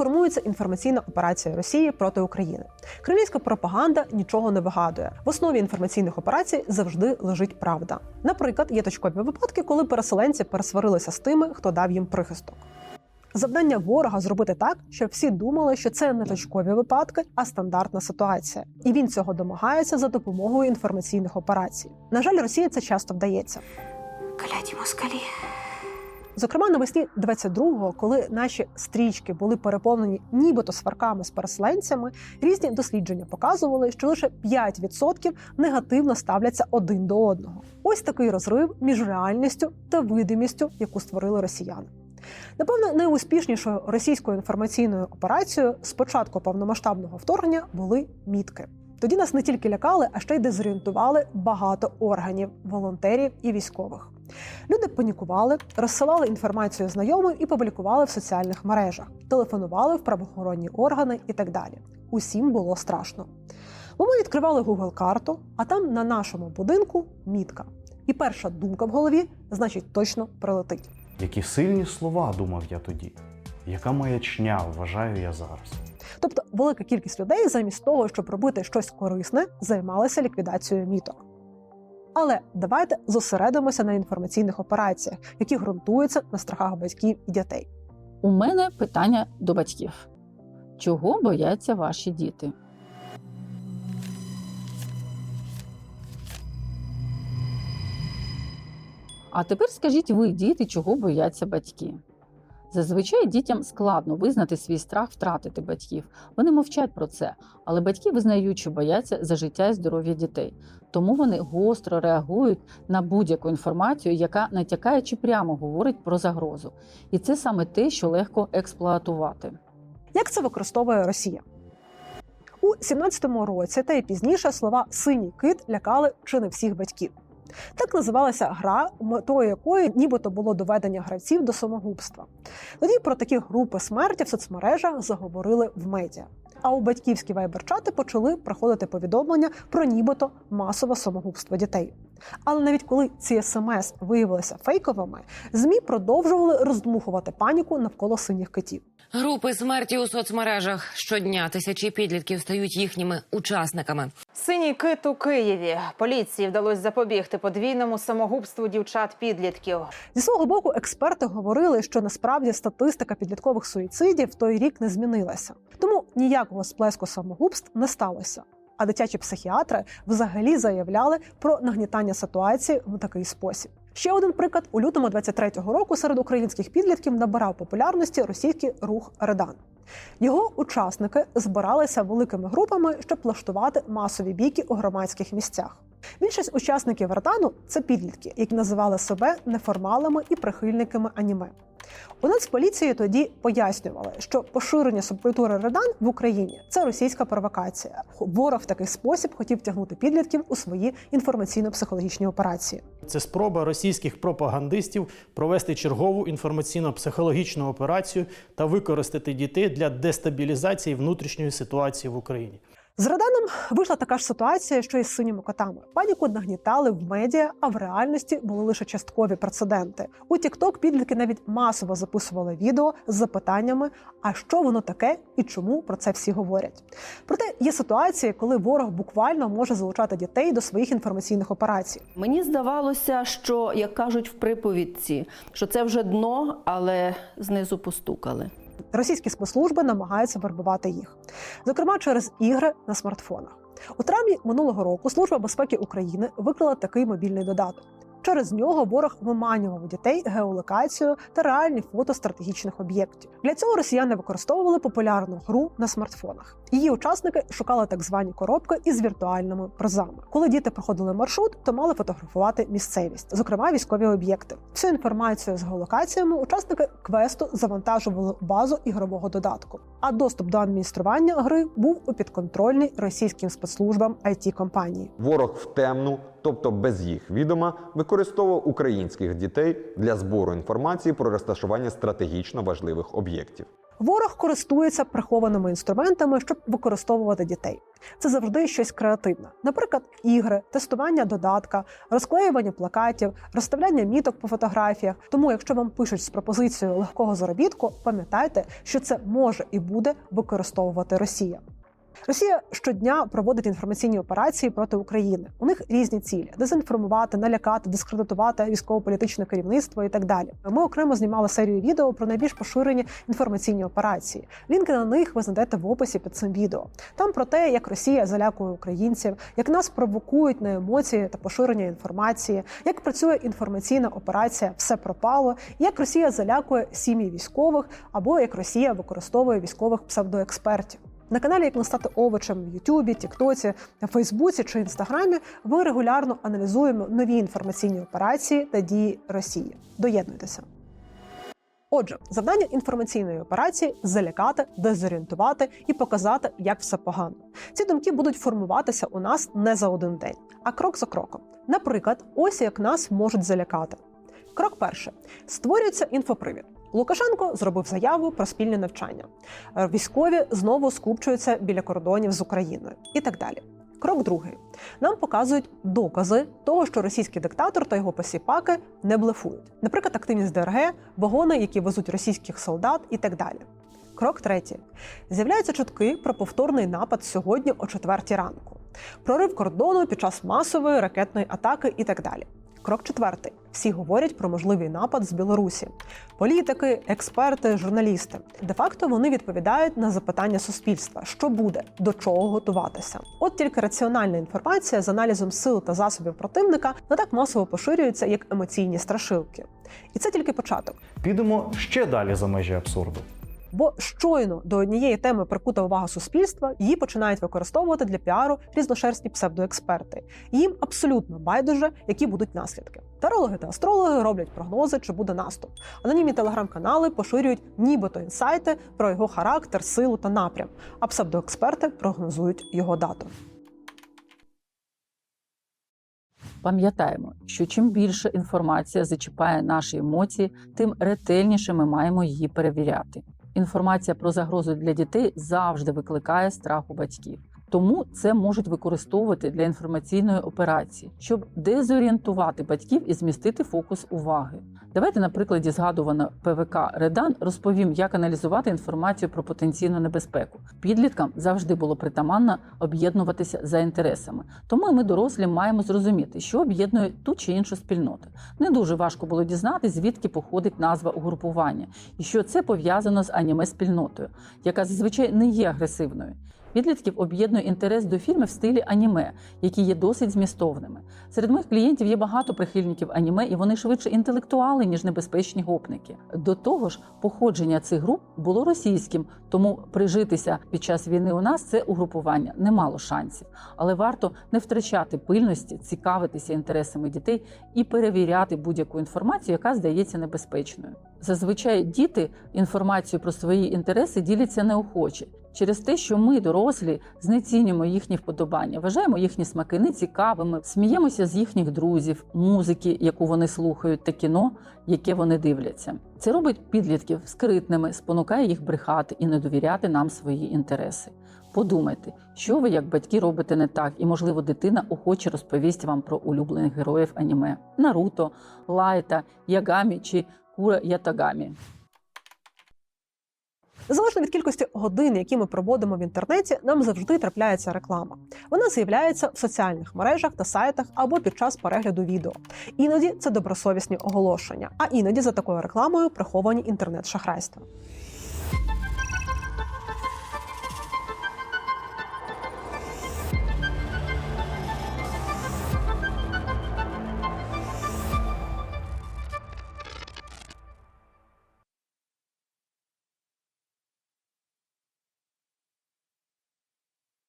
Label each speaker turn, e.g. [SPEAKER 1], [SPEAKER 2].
[SPEAKER 1] формується інформаційна операція Росії проти України. Кремлівська пропаганда нічого не вигадує. В основі інформаційних операцій завжди лежить правда. Наприклад, є точкові випадки, коли переселенці пересварилися з тими, хто дав їм прихисток. Завдання ворога зробити так, щоб всі думали, що це не точкові випадки, а стандартна ситуація, і він цього домагається за допомогою інформаційних операцій. На жаль, Росії це часто вдається.
[SPEAKER 2] Кляті москалі.
[SPEAKER 1] Зокрема, навесні 22-го, коли наші стрічки були переповнені нібито сварками з переселенцями, різні дослідження показували, що лише 5% негативно ставляться один до одного. Ось такий розрив між реальністю та видимістю, яку створили росіяни. Напевно, найуспішнішою російською інформаційною операцією з початку повномасштабного вторгнення були мітки. Тоді нас не тільки лякали, а ще й дезорієнтували багато органів, волонтерів і військових. Люди панікували, розсилали інформацію знайомим і публікували в соціальних мережах, телефонували в правоохоронні органи і так далі. Усім було страшно. Бо ми відкривали Google карту, а там на нашому будинку мітка. І перша думка в голові значить точно прилетить.
[SPEAKER 3] Які сильні слова, думав я тоді. Яка маячня вважаю я зараз.
[SPEAKER 1] Тобто, велика кількість людей, замість того, щоб робити щось корисне, займалися ліквідацією міток. Але давайте зосередимося на інформаційних операціях, які ґрунтуються на страхах батьків і дітей.
[SPEAKER 4] У мене питання до батьків: чого бояться ваші діти? А тепер скажіть ви, діти, чого бояться батьки? Зазвичай дітям складно визнати свій страх втратити батьків. Вони мовчать про це, але батьки визнають, що бояться за життя і здоров'я дітей. Тому вони гостро реагують на будь-яку інформацію, яка натякає чи прямо говорить про загрозу. І це саме те, що легко експлуатувати.
[SPEAKER 1] Як це використовує Росія? У 17-му році та й пізніше слова синій кит лякали чи не всіх батьків. Так називалася гра, метою якої нібито було доведення гравців до самогубства. Тоді про такі групи смерті в соцмережах заговорили в медіа. А у батьківські вайберчати почали приходити повідомлення про нібито масове самогубство дітей. Але навіть коли ці смс виявилися фейковими, змі продовжували роздмухувати паніку навколо синіх китів.
[SPEAKER 2] Групи смерті у соцмережах щодня тисячі підлітків стають їхніми учасниками.
[SPEAKER 5] Синій кит у Києві. Поліції вдалося запобігти подвійному самогубству дівчат-підлітків.
[SPEAKER 1] Зі свого боку, експерти говорили, що насправді статистика підліткових суїцидів в той рік не змінилася, тому ніякого сплеску самогубств не сталося. А дитячі психіатри взагалі заявляли про нагнітання ситуації в такий спосіб. Ще один приклад у лютому 23-го року серед українських підлітків набирав популярності російський рух Редан. Його учасники збиралися великими групами, щоб влаштувати масові бійки у громадських місцях. Більшість учасників Редану це підлітки, які називали себе неформалами і прихильниками аніме. У Нацполіції тоді пояснювали, що поширення субкультури Редан в Україні це російська провокація. Ворог в такий спосіб хотів тягнути підлітків у свої інформаційно-психологічні операції.
[SPEAKER 6] Це спроба російських пропагандистів провести чергову інформаційно-психологічну операцію та використати дітей для дестабілізації внутрішньої ситуації в Україні.
[SPEAKER 1] З Реданом вийшла така ж ситуація, що і з синіми котами. Паніку нагнітали в медіа, а в реальності були лише часткові прецеденти. У TikTok підлітки навіть масово записували відео з запитаннями: а що воно таке і чому про це всі говорять. Проте є ситуації, коли ворог буквально може залучати дітей до своїх інформаційних операцій.
[SPEAKER 7] Мені здавалося, що як кажуть в приповідці, що це вже дно, але знизу постукали.
[SPEAKER 1] Російські спецслужби намагаються вербувати їх, зокрема через ігри на смартфонах. У травні минулого року Служба безпеки України викрила такий мобільний додаток. Через нього ворог виманював у дітей геолокацію та реальні фото стратегічних об'єктів. Для цього росіяни використовували популярну гру на смартфонах. Її учасники шукали так звані коробки із віртуальними призами. Коли діти проходили маршрут, то мали фотографувати місцевість, зокрема військові об'єкти. Всю інформацію з геолокаціями учасники квесту завантажували в базу ігрового додатку. А доступ до адміністрування гри був у підконтрольній російським спецслужбам it компанії.
[SPEAKER 8] Ворог в темну, тобто без їх відома, використовував українських дітей для збору інформації про розташування стратегічно важливих об'єктів.
[SPEAKER 1] Ворог користується прихованими інструментами, щоб використовувати дітей. Це завжди щось креативне, наприклад, ігри, тестування додатка, розклеювання плакатів, розставляння міток по фотографіях. Тому, якщо вам пишуть з пропозицією легкого заробітку, пам'ятайте, що це може і буде використовувати Росія. Росія щодня проводить інформаційні операції проти України. У них різні цілі: дезінформувати, налякати, дискредитувати військово-політичне керівництво і так далі. Ми окремо знімали серію відео про найбільш поширені інформаційні операції. Лінки на них ви знайдете в описі під цим відео. Там про те, як Росія залякує українців, як нас провокують на емоції та поширення інформації, як працює інформаційна операція Все пропало, як Росія залякує сім'ї військових, або як Росія використовує військових псевдоекспертів. На каналі Як не стати овочем в Ютубі, Тіктоці, Фейсбуці чи Інстаграмі ми регулярно аналізуємо нові інформаційні операції та дії Росії. Доєднуйтеся. Отже, завдання інформаційної операції залякати, дезорієнтувати і показати, як все погано. Ці думки будуть формуватися у нас не за один день, а крок за кроком. Наприклад, ось як нас можуть залякати. Крок перший: створюється інфопривід. Лукашенко зробив заяву про спільне навчання. Е, Військові знову скупчуються біля кордонів з Україною і так далі. Крок другий: нам показують докази того, що російський диктатор та його посіпаки не блефують. Наприклад, активність ДРГ, вагони, які везуть російських солдат, і так далі. Крок третій: з'являються чутки про повторний напад сьогодні о четвертій ранку, прорив кордону під час масової ракетної атаки і так далі. Крок четвертий: всі говорять про можливий напад з Білорусі. Політики, експерти, журналісти. Де-факто вони відповідають на запитання суспільства, що буде, до чого готуватися. От тільки раціональна інформація з аналізом сил та засобів противника не так масово поширюється, як емоційні страшилки. І це тільки початок.
[SPEAKER 3] Підемо ще далі за межі абсурду.
[SPEAKER 1] Бо щойно до однієї теми прикута увага суспільства, її починають використовувати для піару різношерстні псевдоексперти. Їм абсолютно байдуже, які будуть наслідки. Тарологи та астрологи роблять прогнози, чи буде наступ. Анонімні телеграм-канали поширюють нібито інсайти про його характер, силу та напрям. А псевдоексперти прогнозують його дату.
[SPEAKER 4] Пам'ятаємо, що чим більше інформація зачіпає наші емоції, тим ретельніше ми маємо її перевіряти. Інформація про загрозу для дітей завжди викликає страх у батьків. Тому це можуть використовувати для інформаційної операції, щоб дезорієнтувати батьків і змістити фокус уваги. Давайте на прикладі згадуваного ПВК Редан розповім, як аналізувати інформацію про потенційну небезпеку. Підліткам завжди було притаманно об'єднуватися за інтересами. Тому ми, дорослі, маємо зрозуміти, що об'єднує ту чи іншу спільноту. Не дуже важко було дізнатися, звідки походить назва угрупування, і що це пов'язано з аніме спільнотою, яка зазвичай не є агресивною. Підлітків об'єднує інтерес до фільмів в стилі аніме, які є досить змістовними. Серед моїх клієнтів є багато прихильників аніме, і вони швидше інтелектуали, ніж небезпечні гопники. До того ж, походження цих груп було російським, тому прижитися під час війни у нас це угрупування не мало шансів. Але варто не втрачати пильності, цікавитися інтересами дітей і перевіряти будь-яку інформацію, яка здається небезпечною. Зазвичай діти інформацію про свої інтереси діляться неохоче через те, що ми, дорослі, знецінюємо їхні вподобання, вважаємо їхні смаки нецікавими, сміємося з їхніх друзів, музики, яку вони слухають, та кіно, яке вони дивляться. Це робить підлітків скритними, спонукає їх брехати і не довіряти нам свої інтереси. Подумайте, що ви як батьки робите не так, і можливо дитина охоче розповість вам про улюблених героїв аніме Наруто, Лайта, Ягамі чи Кура Ятагамі.
[SPEAKER 1] Залежно від кількості годин, які ми проводимо в інтернеті, нам завжди трапляється реклама. Вона з'являється в соціальних мережах та сайтах або під час перегляду відео. Іноді це добросовісні оголошення, а іноді за такою рекламою приховані інтернет-шахрайства.